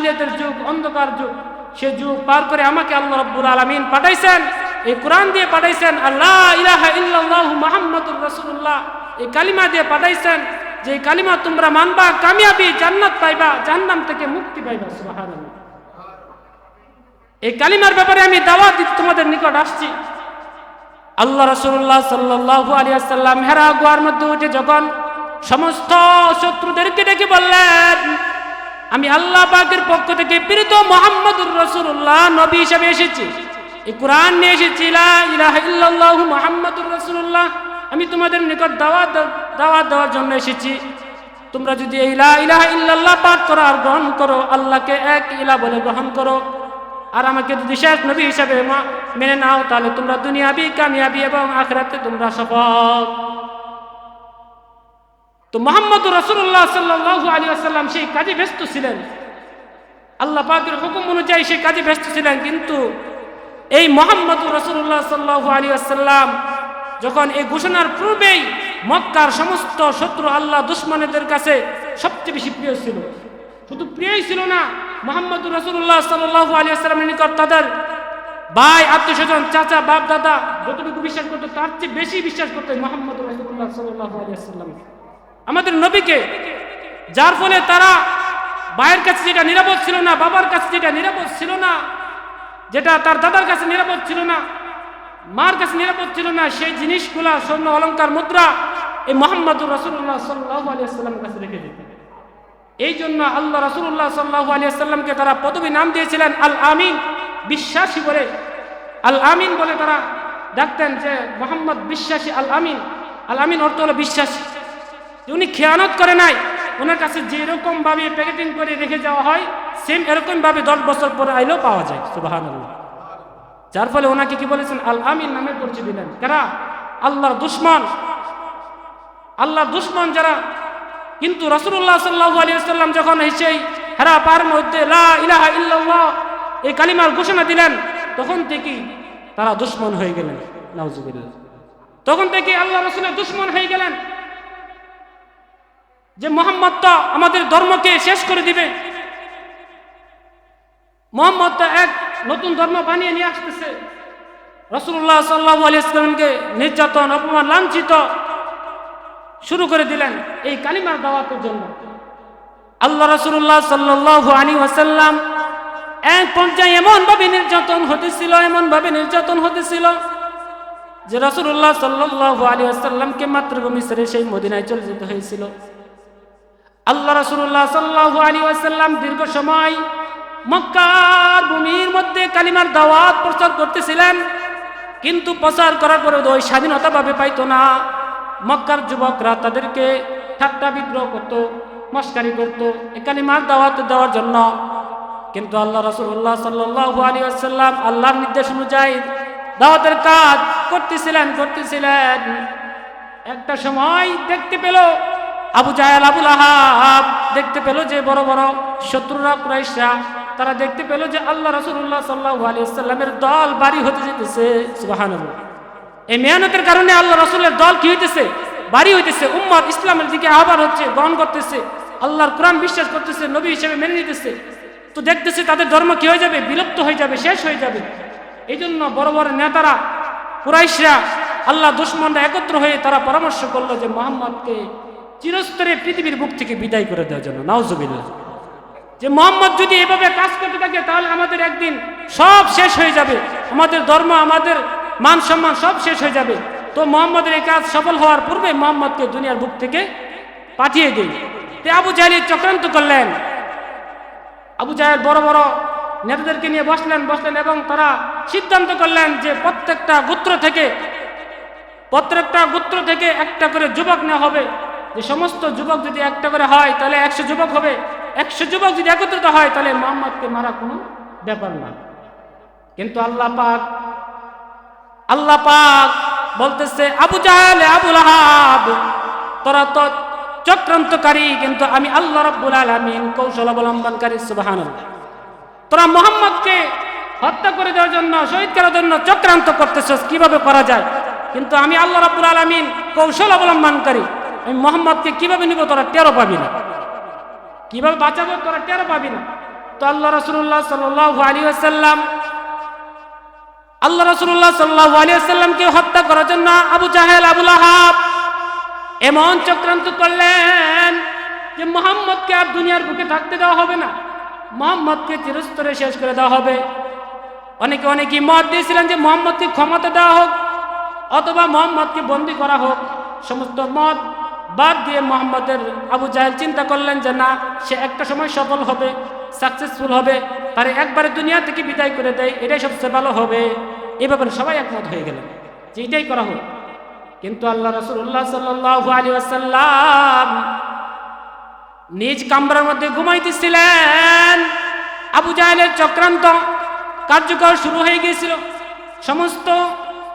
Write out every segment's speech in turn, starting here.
জাহিলিয়াতের যুগ, অন্ধকার যুগ। সে যুগ পার করে আমাকে আল্লাহ রব্বুল আলমিন পাঠাইছেন। এই কোরআন দিয়ে পাঠাইছেন আল্লাহ ইলাহা ইল্লাল্লাহ মুহাম্মাদুর রাসূলুল্লাহ। এই কালিমা দিয়ে পাঠাইছেন, যে কালিমা তোমরা মানবা, কামিয়াবি জান্নাত পাইবা, জাহান্নাম থেকে মুক্তি পাইবা। সুবহানাল্লাহ। এই কালিমার ব্যাপারে আমি দাওয়াত তোমাদের নিকট আসছি। আল্লাহ রসুল্লাহ সাল্লাহু আলিয়াল্লাম হেরা গুয়ার মধ্যে উঠে যখন সমস্ত শত্রুদেরকে ডেকে বললেন আমি আল্লাহ পাকের পক্ষ থেকে প্রীত মোহাম্মদুর রসুল্লাহ নবী হিসাবে এসেছি। এই কোরআন নিয়ে এসেছি মুহাম্মাদুর রাসূলুল্লাহ। আমি তোমাদের নিকট দাওয়াত দাওয়াত দেওয়ার জন্য এসেছি। তোমরা যদি এই লা ইলাহা ইল্লাল্লাহ পাঠ করো আর গ্রহণ করো, আল্লাহকে এক ইলা বলে গ্রহণ করো। আর আমাকে যদি শেষ নবী হিসাবে মেনে নাও, তাহলে তোমরা দুনিয়াবি, কামিয়াবি এবং আখরাতে তোমরা সফল। তো মোহাম্মদ রসুল্লাহ সাল্লাহ আলী আসাল্লাম সেই কাজে ব্যস্ত ছিলেন। আল্লাহ পাকের হুকুম অনুযায়ী সেই কাজে ব্যস্ত ছিলেন, কিন্তু এই মোহাম্মদ রসুল্লাহ সাল্লাহ আলী আসাল্লাম যখন এই ঘোষণার পূর্বেই মক্কার সমস্ত শত্রু আল্লাহ দুশ্মনেদের কাছে সবচেয়ে বেশি প্রিয় ছিল। শুধু প্রিয়ই ছিল না, মোহাম্মদ রসুল্লাহ সাল্লাহ আলী আসসালামের নিকট তাদের ভাই আত্মীয় স্বজন চাচা বাপ দাদা যতটুকু বিশ্বাস করতো, তার চেয়ে বেশি বিশ্বাস করতো মোহাম্মদ রসুল্লাহ সাল্লাহ আলী আসসালাম আমাদের নবীকে, যার ফলে তারা ভাইয়ের কাছে যেটা নিরাপদ ছিল না, বাবার কাছে যেটা নিরাপদ ছিল না, যেটা তার দাদার কাছে নিরাপদ ছিল না, মার কাছে নিরাপদ ছিল না, সেই জিনিসগুলা স্বর্ণ অলঙ্কার মুদ্রা এই মোহাম্মদুর রসুল্লাহ সাল্লাহ আলিয়াল্লামের কাছে রেখে দিতেন। এই জন্য আল্লাহ রসুল্লাহ সাল্লাহ আলিয়াল্লামকে তারা পদবী নাম দিয়েছিলেন আল আমিন, বিশ্বাসী বলে। আল আমিন বলে তারা ডাকতেন যে মোহাম্মদ বিশ্বাসী, আল আমিন। আল আমিন অর্থ হলো বিশ্বাসী। উনি খেয়ানত করে নাই। ওনার কাছে যেরকম ভাবে প্যাকেটিং করে রেখে যাওয়া হয় সেম এরকম ভাবে দশ বছর পরে আইলেও পাওয়া যায়। সুবাহান যার ফলে ওনাকে কি বলেছেন? আল আমিন নামে পরিচয় দিলেন। কারা? আল্লাহর দুশ্মন। আল্লাহর দুশ্মন যারা। কিন্তু রসুল্লাহ সাল্লাহ আলিয়াল্লাম যখন সেই হেরা পার মধ্যে লা ইলাহা ইল্লাল্লাহ এই কালিমার ঘোষণা দিলেন, তখন থেকেই তারা দুশ্মন হয়ে গেলেন। নাউজুবিল্লাহ। তখন থেকে আল্লাহ রসুলের দুশ্মন হয়ে গেলেন। যে মোহাম্মদ তো আমাদের ধর্মকে শেষ করে দিবে। মোহাম্মদ তো এক নতুন ধর্ম বানিয়ে নিয়ে আসতেছে। রসুল্লাহ সাল্লাহ আলিয়াকে নির্যাতন, অপমান, লাঞ্ছিত শুরু করে দিলেন এই কালিমার দাওয়াতের জন্য। আল্লাহ রসুল্লাহ সাল্লাহ আলী ওয়াসাল্লাম এক পর্যায়ে এমন ভাবে নির্যাতন হতেছিল এমন ভাবে নির্যাতন হতেছিল যে রসুল্লাহ সাল্লাহ আলী আসাল্লামকে মাতৃভূমি ছেড়ে সেই মদিনায় চলে যেতে হয়েছিল। আল্লাহ রসুল্লাহ সাল্লাহ আলী আসাল্লাম দীর্ঘ সময় মক্কার ভূমির মধ্যে কালিমার দাওয়াত প্রচার করতেছিলেন, কিন্তু প্রচার করার পরে ওই স্বাধীনতা ভাবে পাইতো না। মক্কার যুবকরা তাদেরকে ঠাট্টা বিদ্রোহ করতো, মস্কারি করতো এ কালিমার দাওয়াত দেওয়ার জন্য। কিন্তু আল্লাহ রসুল্লাহ সাল্লাহ আলী আসাল্লাম আল্লাহর নির্দেশ অনুযায়ী দাওয়াতের কাজ করতেছিলেন করতেছিলেন। একটা সময় দেখতে পেল আবু জায়াল আবুল আহাব দেখতে পেল যে বড় বড় শত্রুরা, কুরাইশরা, তারা দেখতে পেল যে আল্লাহ রসুল্লাহ সাল্লাহ আলী সাল্লামের দল বাড়ি হতে যেতেছে। সুবাহান এই মেহনতের কারণে আল্লাহ রসুলের দল কি হইতেছে? বাড়ি হইতেছে। উম্মত ইসলামের দিকে আহ্বান হচ্ছে, গ্রহণ করতেছে। আল্লাহর কোরআন বিশ্বাস করতেছে, নবী হিসেবে মেনে নিতেছে। তো দেখতেছে তাদের ধর্ম কি হয়ে যাবে? বিলুপ্ত হয়ে যাবে, শেষ হয়ে যাবে। এই জন্য বড় বড় নেতারা, কুরাইশরা, আল্লাহ দুশ্মনরা একত্র হয়ে তারা পরামর্শ করল যে মোহাম্মদকে চিরস্তরে পৃথিবীর বুক থেকে বিদায় করে দেওয়ার জন্য, নাউজুবিল্লাহ। যে মোহাম্মদ যদি এভাবে কাজ করতে থাকে, তাহলে আমাদের একদিন সব শেষ হয়ে যাবে। আমাদের ধর্ম, আমাদের মান সম্মান সব শেষ হয়ে যাবে। তো মোহাম্মদের এই কাজ সফল হওয়ার পূর্বে মোহাম্মদকে দুনিয়ার বুক থেকে পাঠিয়ে দিই তে আবু জাহেলি চক্রান্ত করলেন। আবু জাহেল বড় বড় নেতাদেরকে নিয়ে বসলেন বসলেন এবং তারা সিদ্ধান্ত করলেন যে প্রত্যেকটা গোত্র থেকে, প্রত্যেকটা গোত্র থেকে একটা করে যুবক নেওয়া হবে। যে সমস্ত যুবক যদি একটা করে হয়, তাহলে একশো যুবক হবে। একশো যুবক যদি একত্রিত হয়, তাহলে মোহাম্মদকে মারা কোনো ব্যাপার না। কিন্তু আল্লাহ পাক আল্লাহ পাক বলতেছে, আবু জাহেল আবুল আহাব তোরা তো চক্রান্তকারী, কিন্তু আমি আল্লাহ রব্বুল আলমিন কৌশল অবলম্বনকারী সুবাহান তোরা মোহাম্মদকে হত্যা করে দেওয়ার জন্য, শহীদ করার জন্য চক্রান্ত করতেছস, কীভাবে করা যায়? কিন্তু আমি আল্লাহ রাব্বুল আলমিন কৌশল অবলম্বনকারী। আমি মোহাম্মদকে কীভাবে নিব তোরা টেরো পাবি না। কীভাবে বাঁচাবো তোরা টেরো পাবি না। তো আল্লাহ রসুল্লাহ সাল্লাহ আলী আসাল্লাম আল্লাহ রসুল্লাহ সাল্লাহ আলী আসাল্লামকে হত্যা করার জন্য আবু জাহেল আবুল আহাব এমন চক্রান্ত করলেন যে মোহাম্মদকে আর দুনিয়ার বুকে থাকতে দেওয়া হবে না। মোহাম্মদকে চিরস্তরে শেষ করে দেওয়া হবে। অনেকে অনেকে মত দিয়েছিলেন যে মোহাম্মদকে ক্ষমতা দেওয়া হোক অথবা মোহাম্মদকে বন্দি করা হোক। সমস্ত মত বাদ দিয়ে মোহাম্মদের আবু জাহেল চিন্তা করলেন যে না, সে একটা সময় সফল হবে সাকসেসফুল হবে, তার একবারে দুনিয়া থেকে বিদায় করে দেয়, এটাই সবচেয়ে ভালো হবে। এ ব্যাপারে সবাই একমত হয়ে গেলেন যে এটাই করা হোক। কিন্তু আল্লাহ রসুল্লাহ সাল্লাহ আলী নিজ কামরার মধ্যে ঘুমাইতেছিলেন। আবু জাহেলের চক্রান্ত কার্যকর শুরু হয়ে গিয়েছিল। সমস্ত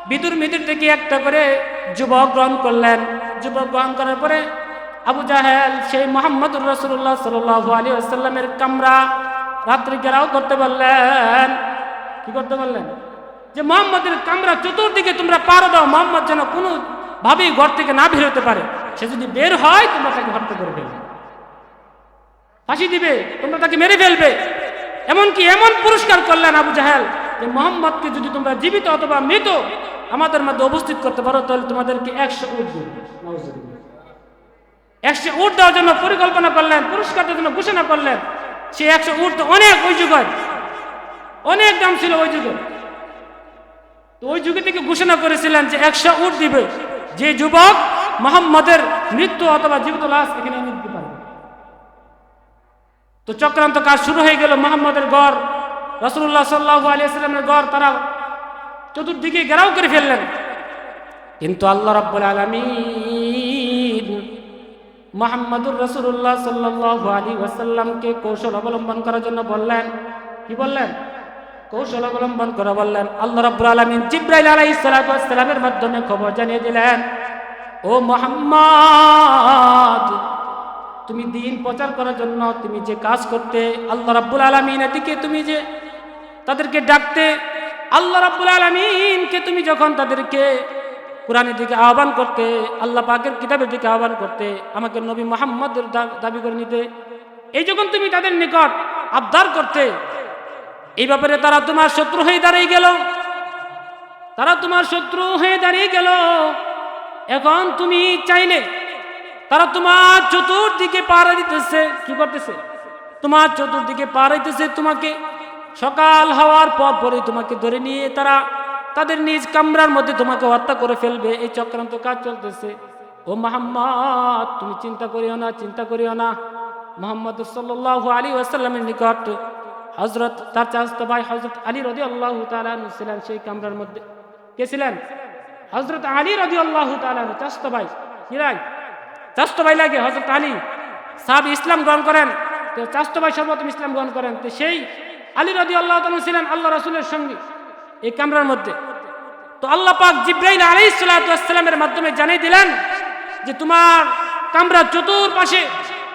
বিদুর মিদুর থেকে একটা করে যুবক গ্রহণ করলেন। যুবক গ্রহণ করার পরে আবু জাহেল, সেই মোহাম্মদুর রসুল্লাহ সাল আলী আসাল্লামের কামরা রাত্রি ঘেরাও করতে বললেন। কি করতে বললেন? যে মোহাম্মদের কামরা চতুর্দিকে তোমরা পারো দাও, মোহাম্মদ যেন কোনো ভাবেই ঘর থেকে না বের হতে পারে। সে যদি বের হয়, তোমরা তাকে হত্যা করে ফেলবে। ফাঁসি দিবে, তোমরা তাকে মেরে ফেলবে। এমনকি এমন পুরস্কার করলেন আবু জাহেল যে মোহাম্মদকে যদি তোমরা জীবিত অথবা মৃত আমাদের মধ্যে উপস্থিত করতে পারো, তাহলে তোমাদেরকে একশো উঠ দেবে। একশো উঠ দেওয়ার জন্য পরিকল্পনা করলেন, পুরস্কার দেওয়ার জন্য ঘোষণা করলেন। সে একশো উঠ তো অনেক ওই যুগের, অনেক দাম ছিল ওই যুগে। তো ওই যুগে থেকে ঘোষণা করেছিলেন যে একশো উঠ দিবে। যে যুবক মোহাম্মদের মৃত্যু অথবা জীবিত লাশ এখানে এনে দিতে পারবে। তো চক্রান্ত কাজ শুরু হয়ে গেল, মোহাম্মদের গড় রসুল্লাহ সাল্লাহ আলিয়াস্লামের গড়, তারা চতুর্দিকে ঘেরাও করে ফেললেন। কিন্তু আল্লাহ রাব্বুল আলমিন মোহাম্মদুর রসুল্লাহ সাল্লাহ আলী ওয়াসাল্লামকে কৌশল অবলম্বন করার জন্য বললেন, কি বললেন? কৌশল অবলম্বন করে বললেন, আল্লাহ রাব্বুল আলমিন জিব্রাইল আলাই সালামের মাধ্যমে খবর জানিয়ে দিলেন, ও মোহাম্মদ, তুমি দিন প্রচার করার জন্য তুমি যে কাজ করতে আল্লাহ রাব্বুল আলমিন এদিকে তুমি যে তাদেরকে ডাকতে আল্লাহ রাব্বুল আলমিনকে তুমি যখন তাদেরকে কোরআনের দিকে আহ্বান করতে, আল্লাহ পাকের কিতাবের দিকে আহ্বান করতে, আমাকে নবী মোহাম্মদের দাবি করে নিতে, এই যখন তুমি তাদের নিকট আবদার করতে, এই ব্যাপারে তারা তোমার শত্রু হয়ে দাঁড়িয়ে গেল। তারা তোমার শত্রু হয়ে দাঁড়িয়ে গেল। এখন তুমি চাইলে তারা তোমার চতুর্দিকে পাড়া দিতেছে, কি করতেছে? তোমার চতুর্দিকে পাড়া দিতেছে তোমাকে। সকাল হওয়ার পর পরে তোমাকে ধরে নিয়ে তারা তাদের নিজ কামরার মধ্যে তোমাকে হত্যা করে ফেলবে। এই চক্রান্ত কাজ চলতেছে। ও মোহাম্মদ, তুমি চিন্তা করিও না, চিন্তা করিও না। মোহাম্মদ সাল্লাহ আলী ওয়াসাল্লামের নিকট হজরত তার চাস্ত ভাই হজরত আলী রদি আল্লাহ তালু ছিলেন, সেই কামরার মধ্যে। কে ছিলেন? হজরত আলী রদি আল্লাহ তালু চাস্ত ভাই কিরাই চাস্ত ভাই লাগে হজরত আলী। সাহাব ইসলাম গ্রহণ করেন। তো চাস্ত ভাই সর্বপ্রথম ইসলাম গ্রহণ করেন। তো সেই আলী রদি আল্লাহ ছিলেন আল্লাহ রসুলের সঙ্গে এই কামরার মধ্যে। তো আল্লাহ পাক জিব্রাইল আলাই সালাতামের মাধ্যমে জানিয়ে দিলেন যে তোমার কামরা চতুর্পাশে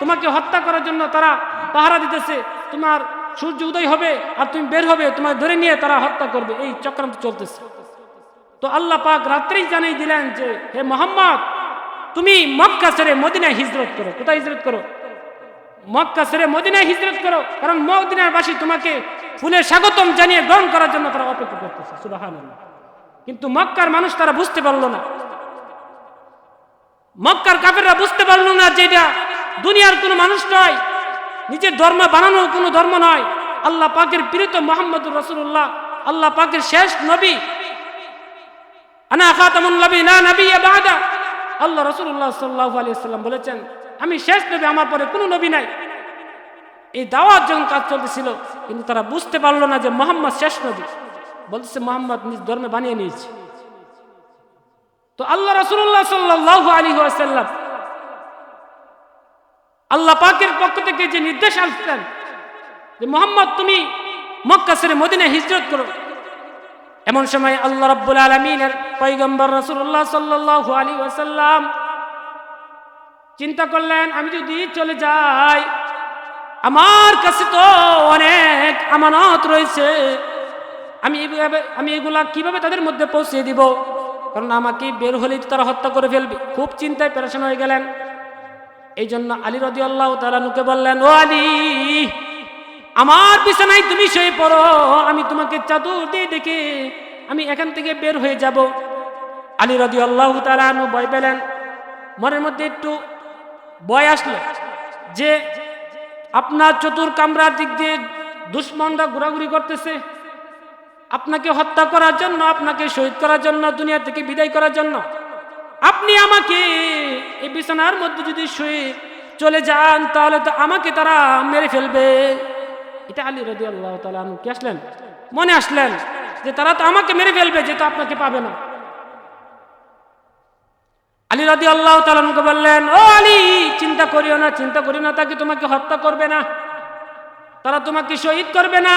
তোমাকে হত্যা করার জন্য তারা পাহারা দিতেছে, তোমার সূর্য উদয় হবে আর তুমি বের হবে তোমার ধরে নিয়ে তারা হত্যা করবে, এই চক্রান্ত চলতেছে। তো আল্লাহ পাক রাত্রেই জানিয়ে দিলেন যে, হে মোহাম্মদ, তুমি মক্কা ছেড়ে মদিনায় হিজরত করো। কোথায় হিজরত করো? মক্কা ছেড়ে মদিনায় হিজরত করো। কারণ মদিনার বাসী তোমাকে ফুলের স্বাগতম জানিয়ে গ্রহণ করার জন্য তারা অপেক্ষা করতেছে। সুবাহান কিন্তু মক্কার মানুষ তারা বুঝতে পারল না। মক্কার কাপেররা বুঝতে পারল না যে এটা দুনিয়ার কোনো মানুষ নয়। নিজের ধর্ম বানানো কোনো ধর্ম নয়। আল্লাহ পাকের প্রিয়ত মোহাম্মদ রসুল্লাহ আল্লাহ পাকের শেষ নবী। আনা খাতামুন নবী না নবী বাদা। আল্লাহ রসুল্লাহ সাল্লাহ আলিয়া সাল্লাম বলেছেন, আমি শেষ নবী, আমার পরে কোনো নবী নাই। এই দাওয়াত যখন কাজ চলতেছিল, কিন্তু তারা বুঝতে পারল না যে মোহাম্মদ শেষ নবী। বলতেছে, মোহাম্মদ নিজ ধর্মে বানিয়ে নিয়েছে। তো আল্লাহ রসুল্লাহ সাল্লাহ আলী আসাল্লাম আল্লাহ পাকের পক্ষ থেকে যে নির্দেশ আসতেন যে, মোহাম্মদ, তুমি মক্কা ছেড়ে মদিনে হিজরত করো। এমন সময় আল্লাহ রব্বুল আলমিনের পৈগম্বর রসুল্লাহ সাল্লাহ আলী আসাল্লাম চিন্তা করলেন, আমি যদি চলে যাই, আমার কাছে তো অনেক আমানত রয়েছে। আমি আমি এগুলা কীভাবে তাদের মধ্যে পৌঁছে দিব? কারণ আমাকে বের হলেই তারা হত্যা করে ফেলবে। খুব চিন্তায় পেরেশান হয়ে গেলেন। এই জন্য আলী রদি আল্লাহ তালানুকে বললেন, ও আলী আমার বিছানায় তুমি শুয়ে পড়ো, আমি তোমাকে চাদর দিয়ে দেখে আমি এখান থেকে বের হয়ে যাব। আলী রদি আল্লাহ তালু ভয় পেলেন। মনের মধ্যে একটু ভয় আসলো যে, আপনার চতুর কামরার দিক দিয়ে দুশ্মনরা ঘোরাঘুরি করতেছে। আপনাকে হত্যা করার জন্য, আপনাকে শহীদ করার জন্য, দুনিয়া থেকে বিদায় করার জন্য। আপনি আমাকে এই বিছানার মধ্যে যদি শুয়ে চলে যান, তাহলে তো আমাকে তারা মেরে ফেলবে। এটা আলী রদি আল্লাহ তালা কি আসলেন? মনে আসলেন যে তারা তো আমাকে মেরে ফেলবে যেহেতু আপনাকে পাবে না। আলী রাদি আল্লাহ তালাকে বললেন, ও আলী, চিন্তা করিও না, চিন্তা করিও না, তাকে তোমাকে হত্যা করবে না। তারা তোমাকে শহীদ করবে না।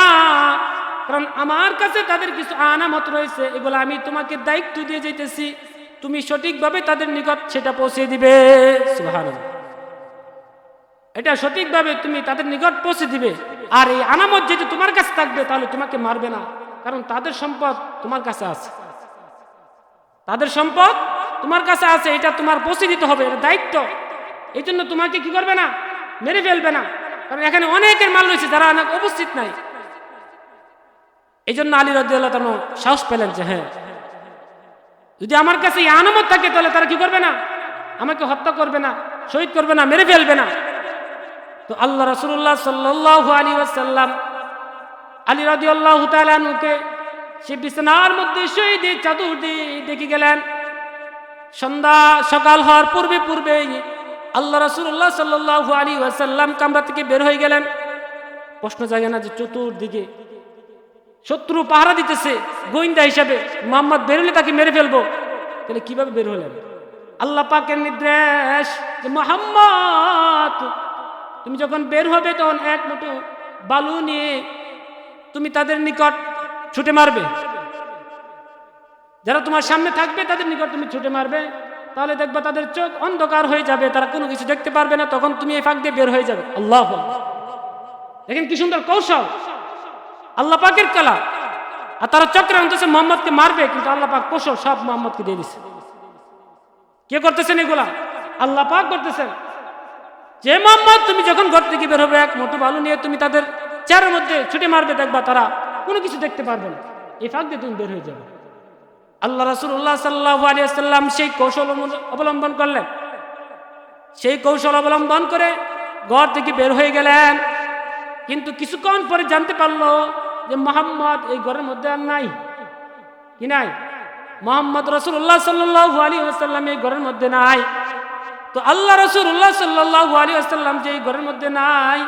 কারণ আমার কাছে তাদের কিছু আনামত রয়েছে, এগুলো আমি তোমাকে দায়িত্ব দিয়ে যেতেছি তুমি সঠিকভাবে তাদের নিকট সেটা পৌঁছে দিবে। সুবহানাল্লাহ। এটা সঠিকভাবে তুমি তাদের নিকট পৌঁছে দিবে। আর এই আনামত যদি তোমার কাছে থাকবে, তাহলে তোমাকে মারবে না। কারণ তাদের সম্পদ তোমার কাছে আছে। তাদের সম্পদ তোমার কাছে আছে, এটা তোমার পৌঁছে দিতে হবে, এটা দায়িত্ব। এই জন্য তোমাকে কি করবে না? মেরে ফেলবে না। কারণ এখানে অনেকের মাল রয়েছে, যারা অনেক উপস্থিত নাই। এই জন্য আলী রাজিয়াল্লাহ সাহস পেলেন যে হ্যাঁ। যদি আমার কাছে এই আনামত থাকে, তাহলে তারা কি করবে না? আমাকে হত্যা করবে না, শহীদ করবে না, মেরে ফেলবে না। তো আল্লাহ রসুল্লাহ সাল্লাহ আলী ওয়াসাল্লাম আলী রাজি আল্লাহ তালুকে সে বিছানার মধ্যে শহীদ চাদর দিয়ে দেখে গেলেন, সন্ধ্যা, সকাল হওয়ার পূর্বে পূর্বে আল্লাহ রসুল্লাহ সাল্লাহ আলী ওয়াসাল্লাম কামরা থেকে বের হয়ে গেলেন। প্রশ্ন জাগে না যে চতুর্দিকে শত্রু পাহারা দিতেছে, গোয়েন্দা হিসাবে মোহাম্মদ বেরোলে তাকে মেরে ফেলব। তাহলে কীভাবে বের হলেন? আল্লাহ পাকের নির্দেশ মোহাম্মদ তুমি যখন বের হবে তখন এক মুঠো বালু নিয়ে তুমি তাদের নিকট ছুটে মারবে। যারা তোমার সামনে থাকবে, তাদের নিকট তুমি ছুটে মারবে। তাহলে দেখবে তাদের চোখ অন্ধকার হয়ে যাবে, তারা কোনো কিছু দেখতে পারবে না, তখন তুমি এই ফাঁক দিয়ে বের হয়ে যাবে। আল্লাহ দেখেন কি সুন্দর কৌশল। আল্লাহ পাকের কালা আর তারা চক্রে আনতেছে মোহাম্মদকে মারবে, কিন্তু আল্লাহ পাক কৌশল সব মোহাম্মদকে দিয়ে দিচ্ছে কে করতেছেন এগুলা? আল্লাহ পাক করতেছেন। যে মোহাম্মদ, তুমি যখন ঘর থেকে বের হবে, এক মোটো বালু নিয়ে তুমি তাদের চেয়ারের মধ্যে ছুটে মারবে, দেখবা তারা কোনো কিছু দেখতে পারবে না। এই ফাঁক দিয়ে তুমি বের হয়ে যাবে। আল্লাহ রসুল্লাহ সাল্লাহ আলিয়াল্লাম সেই কৌশল অবলম্বন করলেন। সেই কৌশল অবলম্বন করে ঘর থেকে বের হয়ে গেলেন। কিন্তু কিছুক্ষণ পরে জানতে পারল যে মোহাম্মদ এই ঘরের মধ্যে আর নাই। কি নাই? মোহাম্মদ রসুল্লাহ সাল্লাহ আলী আসাল্লাম এই ঘরের মধ্যে নাই। তো আল্লাহ রসুল্লাহ সাল্লাহ আলী আসাল্লাম যে ঘরের মধ্যে নাই,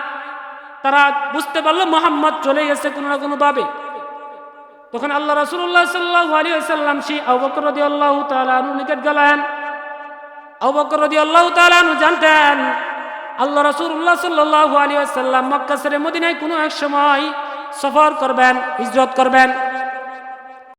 তারা বুঝতে পারল মোহাম্মদ চলে গেছে কোনো না কোনো ভাবে। তখন আল্লাহ রসুল্লাহ সাল্লাহ আলী আসাল্লাম সেই আবকর রদি আল্লাহ তালু নিকট গেলেন। আবকর রদি আল্লাহ তালু জানতেন, আল্লাহ রসুল্লাহ সাল্লাহ আলী আসাল্লাম মক্কা সেরে মদিনায় কোনো এক সময় সফর করবেন, হিজরত করবেন।